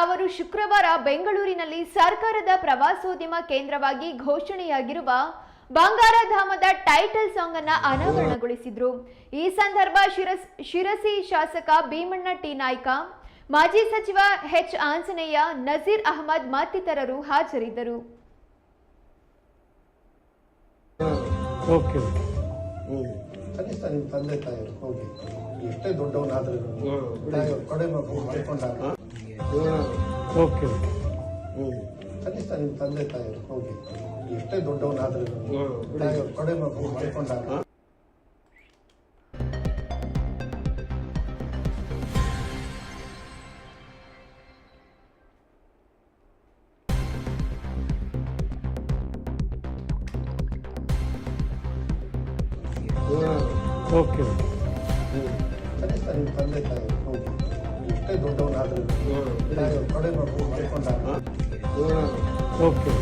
ಅವರು ಶುಕ್ರವಾರ ಬೆಂಗಳೂರಿನಲ್ಲಿ ಸರ್ಕಾರದ ಪ್ರವಾಸೋದ್ಯಮ ಕೇಂದ್ರವಾಗಿ ಘೋಷಣೆಯಾಗಿರುವ ಬಂಗಾರಧಾಮದ ಟೈಟಲ್ ಸಾಂಗ್ ಅನ್ನ ಅನಾವರಣಗೊಳಿಸಿದ್ರು. ಈ ಸಂದರ್ಭ ಶಿರಸ್ ಶಿರಸಿ ಶಾಸಕ ಭೀಮಣ್ಣ ಟಿ. ನಾಯ್ಕ ಮಾಜಿ ಸಚಿವ ಎಚ್. ಆಂಜನೇಯ ನಜೀರ್ ಅಹಮದ್ ಮತ್ತಿತರರು ಹಾಜರಿದ್ದರು. ತಂದೆ ಎಷ್ಟೇ ದೊಡ್ಡವನಾದ್ರೂ ತಾಯಿಯವ್ರು ಕೊಡೆ ಮಗು ಮಾಡ್ಕೊಂಡಾಗ ಓಕೆ ಕನಿಷ್ಠ ನಿಮ್ಮ ತಂದೆ ತಾಯಿರು ಹೋಗಿ ಎಷ್ಟೇ ದೊಡ್ಡವನಾದ್ರೂ ತಾಯಿಯವ್ರು ಕೊಡೆ ಮಗು ಮಾಡ್ಕೊಂಡಾಗ ಓಕೆ ಕನಿಷ್ಠ ನಿಮ್ಮ ತಂದೆ ತಾಯಿರು ಹೋಗಿ ಓಕೆ